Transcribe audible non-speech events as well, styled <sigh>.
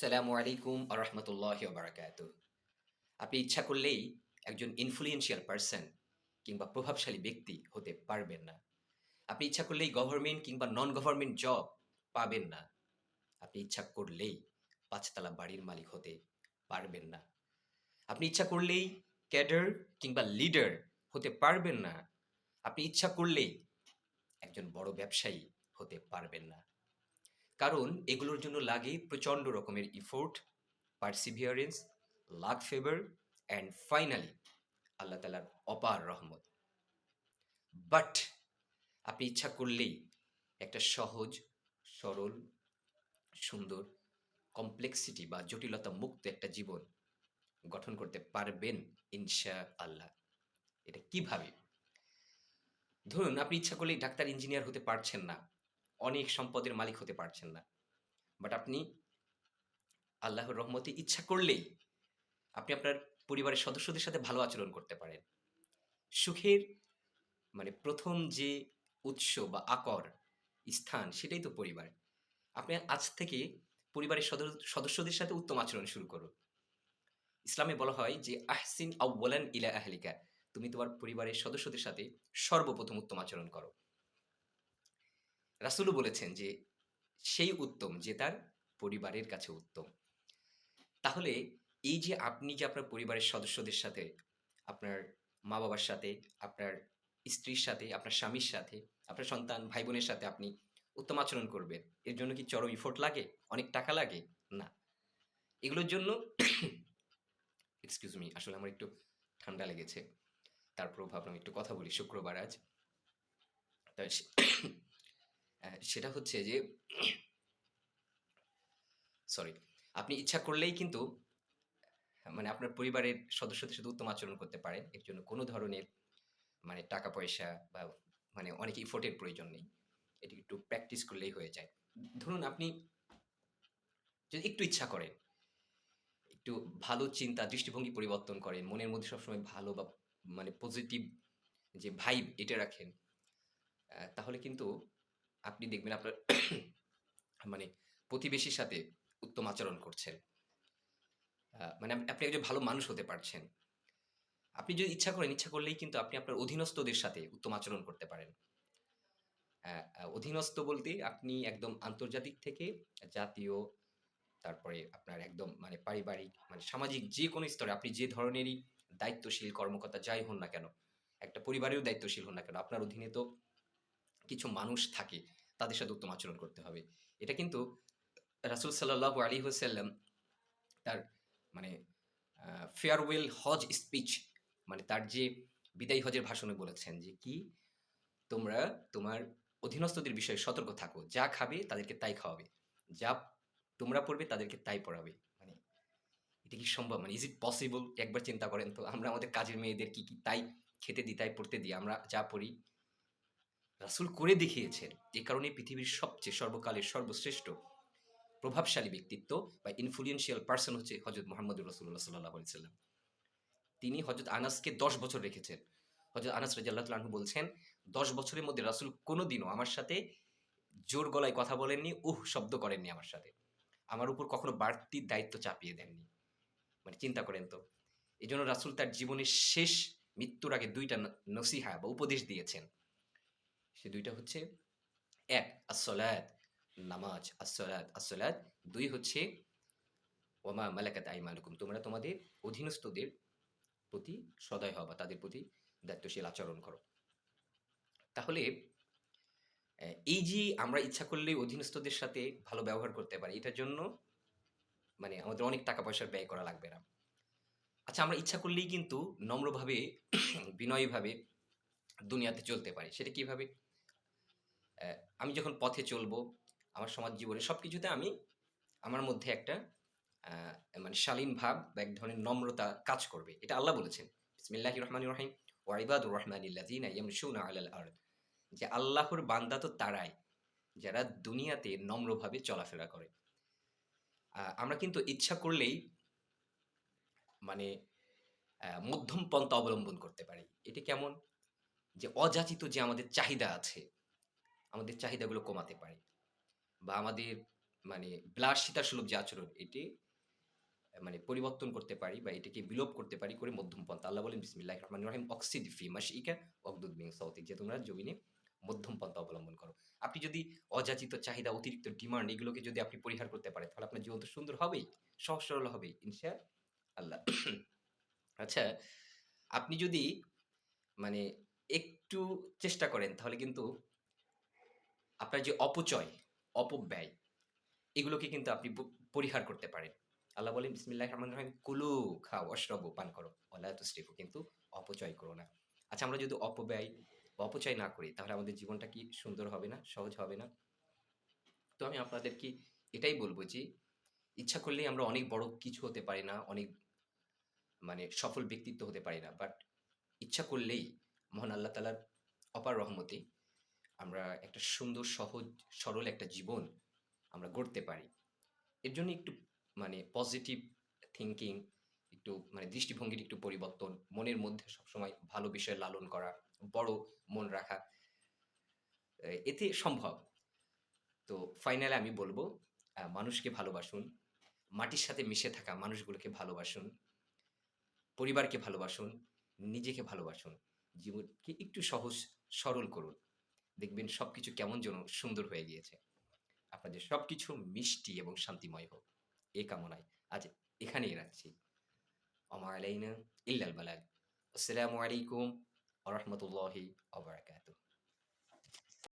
আসসালামু আলাইকুম আরহামতুল্লাহ বারাকাত আপনি ইচ্ছা করলেই একজন ইনফ্লুয়েন্সিয়াল পার্সন কিংবা প্রভাবশালী ব্যক্তি হতে পারবেন না। আপনি ইচ্ছা করলেই গভর্নমেন্ট কিংবা নন গভর্নমেন্ট জব পাবেন না। আপনি ইচ্ছা করলেই পাঁচতলা বাড়ির মালিক হতে পারবেন না। আপনি ইচ্ছা করলেই ক্যাডার কিংবা লিডার হতে পারবেন না। আপনি ইচ্ছা করলেই একজন বড় ব্যবসায়ী হতে পারবেন না। কারণ এগুলোর জন্য লাগে প্রচণ্ড রকমের effort perseverance luck favour and finally আল্লাহ তালার অপার রহমত। বাট আপনি ইচ্ছা করলেই একটা সহজ, সরল, সুন্দর কমপ্লেক্সিটি বা জটিলতা মুক্ত একটা জীবন গঠন করতে পারবেন ইনশা আল্লাহ এটা কীভাবে? ধরুন আপনি ইচ্ছা করলেই ডাক্তার ইঞ্জিনিয়ার হতে পারছেন না। অনেক সম্পদের মালিক হতে পারছেন না। বাট আপনি আল্লাহর রহমতে ইচ্ছা করলেই আপনি আপনার পরিবারের সদস্যদের সাথে ভালো আচরণ করতে পারেন। সুখের মানে প্রথম যে উৎস বা আকর, স্থান, সেটাই তো পরিবার। আপনি আজ থেকে পরিবারের সদস্যদের সাথে উত্তম আচরণ শুরু করুন। ইসলামে বলা হয় যে, আহসিন আউ্বলান ইলা আহলিকা। তুমি তোমার পরিবারের সদস্যদের সাথে সর্বপ্রথম উত্তম আচরণ করো। রাসুলও বলেছেন যে সেই উত্তম যে তার পরিবারের কাছে উত্তম। তাহলে এই যে আপনি যে আপনার পরিবারের সদস্যদের সাথে আপনার মা বাবার সাথে আপনার স্ত্রীর সাথে আপনার স্বামীর সাথে আপনার সন্তান ভাই বোনের সাথে আপনি উত্তম আচরণ করবেন এর জন্য কি চরম ইফোর্ট লাগে? অনেক টাকা লাগে? না। এগুলোর জন্য <coughs> এক্সকিউজ মি আসলে আমার একটু ঠান্ডা লেগেছে। তারপরেও ভাবলাম একটু কথা বলি। শুক্রবার আজ। তা সে- আহ, <coughs> সেটা হচ্ছে যে সরি আপনি ইচ্ছা করলেই কিন্তু মানে আপনার পরিবারের সদস্যদের সাথে উত্তম আচরণ করতে পারেন। এর জন্য কোনো ধরনের মানে টাকা পয়সা বা মানে অনেক ইফোর্টের প্রয়োজন নেই। এটি একটু প্র্যাকটিস করলেই হয়ে যায়। ধরুন আপনি যদি একটু ইচ্ছা করেন, একটু ভালো চিন্তা, দৃষ্টিভঙ্গি পরিবর্তন করেন, মনের মধ্যে সবসময় ভালো বা মানে পজিটিভ যে ভাইব এটা রাখেন তাহলে কিন্তু আপনি দেখবেন আপনার <coughs> মানে প্রতিবেশীর সাথে উত্তম আচরণ করছেন। মানে আপনি একজন ভালো মানুষ হতে পারছেন। আপনি যদি ইচ্ছা করেন, ইচ্ছা করলেই কিন্তু আপনি আপনার অধীনস্থদের সাথে উত্তম আচরণ করতে পারেন। অধীনস্থ বলতে আপনি একদম আন্তর্জাতিক থেকে জাতীয়, তারপরে আপনার একদম মানে পারিবারিক মানে সামাজিক যে কোনো স্তরে আপনি যে ধরনেরই দায়িত্বশীল কর্মকর্তা যাই হন না কেন, একটা পরিবারেও দায়িত্বশীল হন না কেন, আপনার অধীনে তো কিছু মানুষ থাকে, তাদের সাথে উত্তম আচরণ করতে হবে। এটা কিন্তু রাসুল সাল্লাহ আলী হুসাল্লাম তার মানে ফেয়ারওয়েল হজ স্পিচ মানে তার যে বিদায়ী হজের ভাষণে বলেছেন যে কি? তোমরা তোমার অধীনস্থদের বিষয়ে সতর্ক থাকো, যা খাবে তাদেরকে তাই খাওয়াবে, যা তোমরা পড়বে তাদেরকে তাই পড়াবে। মানে এটা কি সম্ভব? মানে ইজ ইট পসিবল একবার চিন্তা করেন তো, আমরা আমাদের কাজের মেয়েদের কি কি তাই খেতে দিই, তাই পড়তে দিই, আমরা যা পড়ি রাসুল করে দেখিয়েছেন এই কারণে পৃথিবীর সবচেয়ে সর্বকালের সর্বশ্রেষ্ঠ প্রভাবশালী ব্যক্তিত্ব বা ইনফ্লুয়েন্সিয়াল পার্সন হচ্ছে হজরত মোহাম্মদ রসুল্লাহ সাল্লাহ সাল্লাম তিনি হজরত আনাসকে দশ বছর রেখেছেন। হজরত আনাস রাজাল্লাহ বলছেন, দশ বছরের মধ্যে রাসুল কোনোদিনও আমার সাথে জোর গলায় কথা বলেননি, উহ শব্দ করেননি আমার সাথে। আমার উপর কখনো বাড়তি দায়িত্ব চাপিয়ে দেননি। মানে চিন্তা করেন তো। এই জন্য রাসুল তার জীবনের শেষ মৃত্যুর আগে দুইটা নসিহা বা উপদেশ দিয়েছেন। সে দুইটা হচ্ছে এক আসলাদ নামাজ আসলাদ আসলাদ দুই হচ্ছে, ওমা মালাকাত আইমানুকুম। তোমরা তোমাদের অধীনস্থদের প্রতি সদয় হওয়া তাদের প্রতি দায়িত্বশীল আচরণ করো। তাহলে এই যে আমরা ইচ্ছা করলে অধীনস্থদের সাথে ভালো ব্যবহার করতে পারি, এটার জন্য মানে আমাদের অনেক টাকা পয়সার ব্যয় করা লাগবে না। আচ্ছা আমরা ইচ্ছা করলেই কিন্তু নম্রভাবে, বিনয়ীভাবে দুনিয়াতে চলতে পারি। সেটা কীভাবে? আমি যখন পথে চলবো, আমার সমাজ জীবনে সব কিছুতে আমি আমার মধ্যে একটা মানে শালীন ভাব বা এক ধরনের নম্রতা কাজ করবে। এটা আল্লাহ বলেছেন। বিসমিল্লাহ রহমান রহিম। ওয়াইবাদুর রহমান যে আল্লাহর বান্দা তো তারাই, যারা দুনিয়াতে নম্রভাবে চলাফেরা করে। আমরা কিন্তু ইচ্ছা করলেই মানে মধ্যম পন্থা অবলম্বন করতে পারি। এটা কেমন? যে অযাচিত যে আমাদের চাহিদা আছে আমাদের চাহিদাগুলো কমাতে পারি বা আমাদের মানে বিলাসিতা সুলভ যে আচরণ, এটি মানে পরিবর্তন করতে পারি বা এটাকে বিলোপ করতে পারি করে মধ্যম পন্থা। আল্লাহ বলেন বিসমিল্লাহ রহমান রহিম, অক্সিদ ফি মাসিকা অকদুদ মিং সৌতিক যে তোমরা জমিনে মধ্যম পন্থা অবলম্বন করো। আপনি যদি অযাচিত চাহিদা, অতিরিক্ত ডিমান্ড এগুলোকে যদি আপনি পরিহার করতে পারেন, তাহলে আপনার জীবন তো সুন্দর হবেই, সহজ সরল হবেই ইনশা আল্লাহ আচ্ছা আপনি যদি মানে একটু চেষ্টা করেন, তাহলে কিন্তু আপনার যে অপচয়, অপব্যয়, এগুলোকে কিন্তু আপনি পরিহার করতে পারেন। আল্লাহ বলেন বিসমিল্লাহ রহমান রহিম, কুলু খাও, অশ্রব, পান করো। ওলা তুস্রিফু কিন্তু অপচয় করো না। আচ্ছা আমরা যদি অপব্যয়, অপচয় না করি, তাহলে আমাদের জীবনটা কি সুন্দর হবে না, সহজ হবে না? তো আমি আপনাদেরকে এটাই বলব যে, ইচ্ছা করলেই আমরা অনেক বড় কিছু হতে পারি না, অনেক মানে সফল ব্যক্তিত্ব হতে পারি না, বাট ইচ্ছা করলেই মহান আল্লাহ তালার অপার রহমতে আমরা একটা সুন্দর, সহজ, সরল একটা জীবন আমরা গড়তে পারি। এর জন্য একটু মানে পজিটিভ থিঙ্কিং একটু মানে দৃষ্টিভঙ্গির একটু পরিবর্তন, মনের মধ্যে সবসময় ভালো বিষয় লালন করা, বড় মন রাখা এতে সম্ভব। তো ফাইনালে আমি বলব মানুষকে ভালোবাসুন, মাটির সাথে মিশে থাকা মানুষগুলোকে ভালোবাসুন, পরিবারকে ভালোবাসুন, নিজেকে ভালোবাসুন, জীবনকে একটু সহজ, সরল করুন। দেখবেন সব কিছু কেমন যেন সুন্দর হয়ে গিয়েছে। আপনাদের সবকিছু মিষ্টি এবং শান্তিময় হোক। এ কামনায় আজ এখানেই রাখছি। আমার ইল্লাল বালাগ। আসসালামু আলাইকুম আ রহমতুল্লাহি আবরাকাতুহ